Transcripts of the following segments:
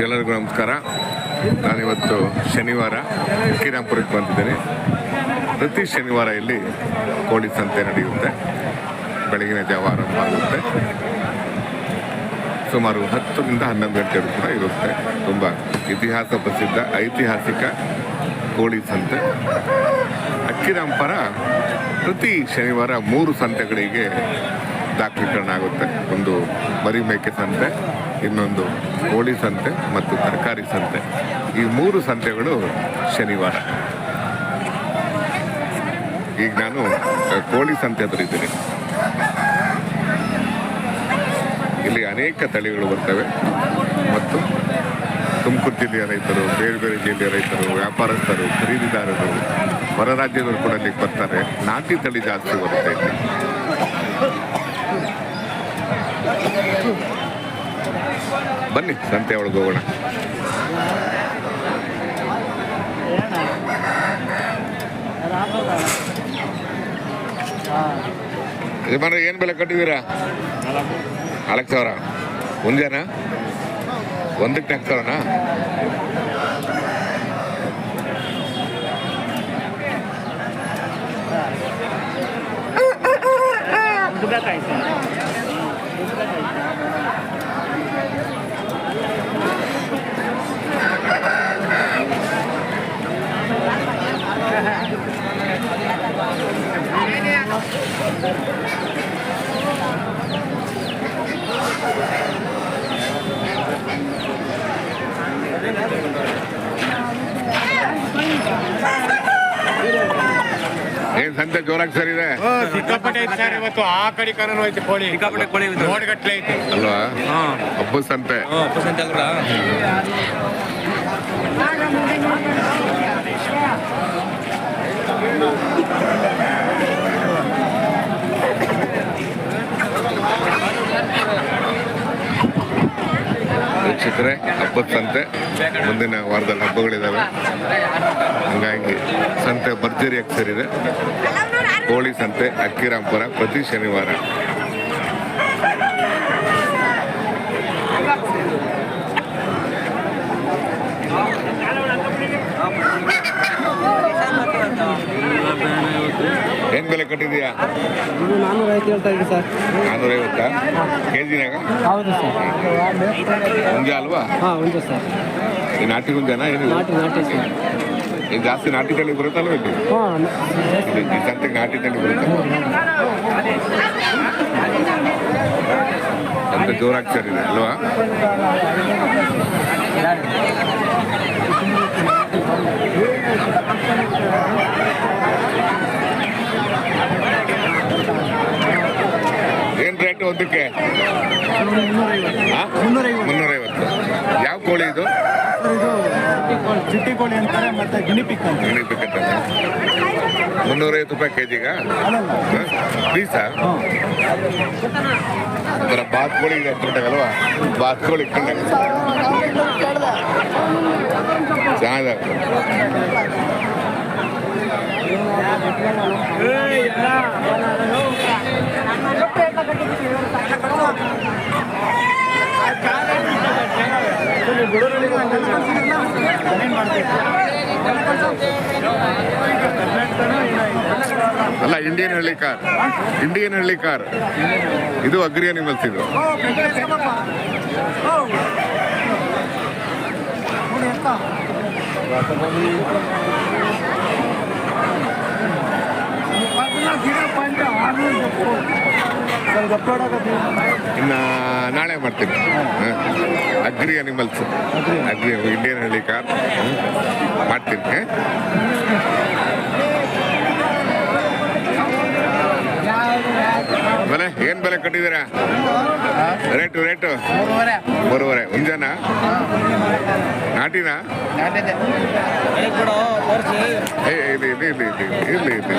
ಎಲ್ಲರಿಗೂ ನಮಸ್ಕಾರ. ನಾನಿವತ್ತು ಶನಿವಾರ ಶ್ರೀರಾಮ್ಪುರಕ್ಕೆ ಬಂದಿದ್ದೇನೆ. ಪ್ರತಿ ಶನಿವಾರ ಇಲ್ಲಿ ಕೋಳಿ ಸಂತೆ ನಡೆಯುತ್ತೆ. ಬೆಳಗಿನ ಜಾವ ಆರಂಭ ಆಗುತ್ತೆ. ಸುಮಾರು ಹತ್ತರಿಂದ ಹನ್ನೊಂದು ಗಂಟೆವರೆಗೂ ಕೂಡ ಇರುತ್ತೆ. ತುಂಬ ಇತಿಹಾಸ ಪ್ರಸಿದ್ಧ, ಐತಿಹಾಸಿಕ ಕೋಳಿ ಸಂತೆ. ಅಕ್ಕಿರಾಂಪರ ಪ್ರತಿ ಶನಿವಾರ ಮೂರು ಸಂತೆಗಳಿಗೆ ದಾಖಲೀಕರಣ ಆಗುತ್ತೆ ಒಂದು ಮರಿ ಮೇಕೆ ಸಂತೆ, ಇನ್ನೊಂದು ಕೋಳಿ ಸಂತೆ ಮತ್ತು ತರಕಾರಿ ಸಂತೆ. ಈ ಮೂರು ಸಂತೆಗಳು ಶನಿವಾರ. ಈಗ ನಾನು ಕೋಳಿ ಸಂತೆ ಇದ್ದೀನಿ. ಇಲ್ಲಿ ಅನೇಕ ತಳಿಗಳು ಬರ್ತವೆ. ಮತ್ತು ತುಮಕೂರು ಜಿಲ್ಲೆಯ ರೈತರು, ಬೇರೆ ಬೇರೆ ಜಿಲ್ಲೆಯ ರೈತರು, ವ್ಯಾಪಾರಸ್ಥರು, ಖರೀದಿದಾರರು, ಹೊರ ರಾಜ್ಯದವರು ಕೂಡ ಅಲ್ಲಿಗೆ ಬರ್ತಾರೆ. ನಾಟಿ ತಳಿ ಜಾಸ್ತಿ ಬರುತ್ತೆ ಬನ್ನಿ ಸಂತೆ ಒಳಗೆ ಹೋಗೋಣ. ಯಜಮಾನ್ರೆ ಏನು ಬೆಲೆ ಕಟ್ಟಿದ್ದೀರಾ? ನಾಲ್ಕು ಸಾವಿರ. ಮುಂಜಾನ ಒಂದಕ್ಕೆ ನಾಲ್ಕು ಸಾವಿರನಾ? ಏನು ಸಂತೆ ಜೋರಾಗಿ ಸರ್ ಇದೆ? ಸಿಕ್ಕಾಪಟ್ಟೆ ಐತೆ ಸರ್ ಇವತ್ತು ಆ ಕಡೆ ಕಾನೂನು ಐತೆ ಕೋಳಿ. ಸಿಕ್ಕಾಪಟ್ಟೆ ಕೋಳಿ. ನೋಡ್ಗಟ್ಲೆ ಐತೆ. ಅಲ್ವಾ? ಹಾ. ಹಬ್ಬದ ಸಂತೆ. ಹಬ್ಬದ ಸಂತೆ ಅಲ್ವಾ? ವೀಕ್ಷಕರೇ ಹಬ್ಬದ ಸಂತೆ ಮುಂದಿನ ವಾರದಲ್ಲಿ ಹಬ್ಬಗಳಿದ್ದಾವೆ ಹಂಗಾಗಿ ಸಂತೆ ಭರ್ಜರಿಯಾಗಿ ಸೇರಿದೆ. ಕೋಳಿ ಸಂತೆ ಅಕ್ಕಿರಾಂಪುರ ಪ್ರತಿ ಶನಿವಾರ. ಬೆಲೆ ಕಟ್ಟಿದೀಯಾ ಇದು ನಾನ್ನೂರ ಐದು ಹೇಳ್ತಾ ಇದ್ದೀವಿ ಸರ್. ನಾನ್ನೂರೈವತ್ತಾ ಕೆ ಜಿನಾಗ ಹೌದು ಸರ್. ಮುಂಜೆ ಅಲ್ವಾ? ಹಾಂ ಒಂದು ಸರ್. ಈ ನಾಟಿ ಮುಂಜಾನ ಏನು ನಾಟಿ ನಾಟಿ ಸರ್. ಇದು ಜಾಸ್ತಿ ನಾಟಿ ತಳಿ ಬರುತ್ತಲ್ವ ಇಲ್ಲಿ ಹಾಂ ಇಲ್ಲಿ ಈ ಸಂತೆಗೆ ನಾಟಿ ತಳಿ ಬರುತ್ತೆ? ಅಂತ ಜೋರಾಗಿ ಸೇರಿದೆ ಅಲ್ವಾ? ಏನ್ ರೇಟ್ ಒಂದಕ್ಕೆ ಮುನ್ನೂರೈವತ್ತು. ಯಾವ ಕೋಳಿ ಇದು? ಚಿಟ್ಟಿ ಕೋಳಿ ಅಂತಾರೆ ಮತ್ತೆ ಗಿಣಿಪಿಕ್ ಅಂತ ಗಿಣಿಪಿಕ್ ಅಂತ ಮುನ್ನೂರೈವತ್ತು ರೂಪಾಯಿ ಕೆ ಜಿಗ ಪೀಸಾ? ಒಂಥರ ಬಾತ್ಕೋಳಿ ಇದೆ ಅಲ್ವಾ ಬಾತ್ಕೋಳಿ ಕಂಡಾಗ. ಚೆನ್ನಾಗಿದೆ. ಅಲ್ಲ ಇಂಡಿಯನ್ ಹಳ್ಳಿ ಕಾರ್ ಇಂಡಿಯನ್ ಹಳ್ಳಿ ಕಾರ್ ಇದು ಅಗ್ರಿ ಅನಿಮಲ್ಸ್ ಇದು. ಇನ್ನ ನಾಳೆ ಮಾಡ್ತೀನಿ. ಅಗ್ರಿ ಅನಿಮಲ್ಸ್ ಅಗ್ರಿ ಇಂಡಿಯನ್ ಹಳ್ಳಿ ಕಾರ್. ಮಾಡ್ತೀನಿ? ಬೆಲೆ ಏನ್ ಬೆಲೆ ಕಟ್ಟಿದ್ದೀರಾ? Rate rate? ಮೂರುವರೆ. ಮುಂಜಾನ? ನಾಟಿನಾ? ಇಲ್ಲಿ ಇಲ್ಲಿ ಇಲ್ಲಿ ಇಲ್ಲಿ ಇಲ್ಲಿ ಇಲ್ಲಿ.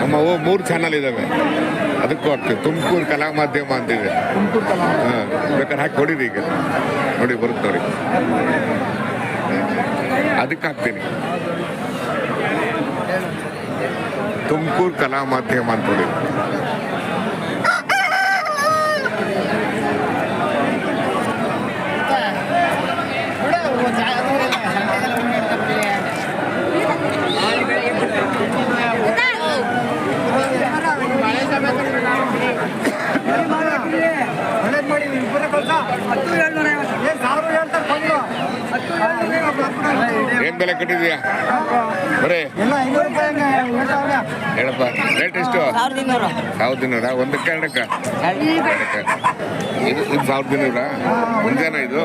ನಮ್ಮ ಓ ಮೂರು ಚಾನಲ್ ಇದಾವೆ. ಅದಕ್ಕೂ ಆಗ್ತದೆ. ತುಮಕೂರು ಕಲಾ ಮಾಧ್ಯಮ ಅಂತಿದೆ. ಹಾಂ ಬೇಕಾದ್ರೆ ಹಾಕಿ ಹೊಡೀರಿ ಈಗ. ನೋಡಿ ಬರುತ್ತೆ ನೋಡಿ. ಅದಕ್ಕೆ ಹಾಕ್ತೀನಿ. ತುಮಕೂರು ಕಲಾ ಮಾಧ್ಯಮ ಅಂತ ನೋಡಿ ಕಟ್ಟಿದ್ಯಾ? ಬರೇ. ರೂಪಾಯಿ ಅವ್ರೆ. ಹೇಳಪ್ಪ ರೇಟ್ ಎಷ್ಟು? ಸಾವಿರದ ಇನ್ನೂರು. ಒಂದಕ್ಕೆ ಎರಡಕ್ಕ ಇದು ಇದು ಸಾವಿರದ ಇನ್ನೂರ? ಮುಂಜಾನೆ ಇದು?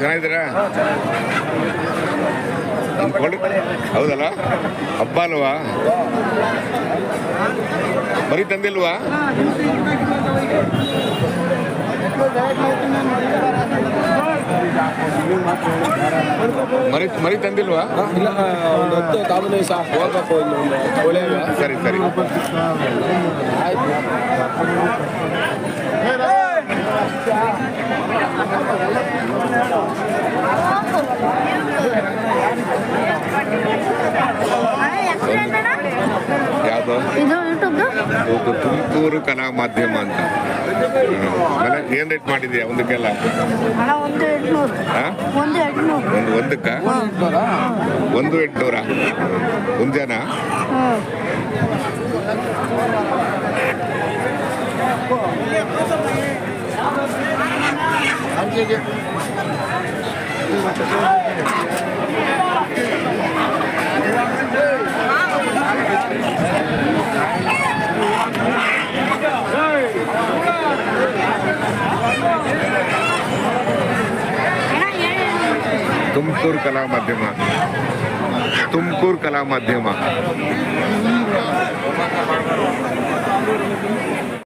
ಚೆನ್ನಾಗಿದ್ದೀರಾ? ಹೌದಲ್ಲ? ಹಬ್ಬ ಅಲ್ವಾ? ಬರೀ ತಂದಿಲ್ವಾ? ಮರಿ ಮರಿ ತಂದಿಲ್ವಾ? ಇಲ್ಲ ಒಂದು ಹತ್ತು ಕಾಮನ್ ಸಹ ಹೋಗಬೇಕು ಇಲ್ಲಿ ಸರಿ ಸರಿ. ಯಾವುದು? ಇದು ತುಮಕೂರು ಕಲಾ ಮಾಧ್ಯಮ ಅಂತ. ಆಮೇಲೆ ಏನ್ ರೇಟ್ ಮಾಡಿದ್ಯಾ ಒಂದಕ್ಕೆಲ್ಲ? ಒಂದು ಒಂದಕ್ಕ? ಒಂದು ಎಂಟುನೂರ? ಒಂದು ಒಂದಕ್ಕ ಒಂದು ಎಂಟುನೂರ ಮುಂಜಾನ ತುಮಕೂರು ಕಲಾ ಮಾಧ್ಯಮ ತುಮಕೂರು ಕಲಾ ಮಾಧ್ಯಮ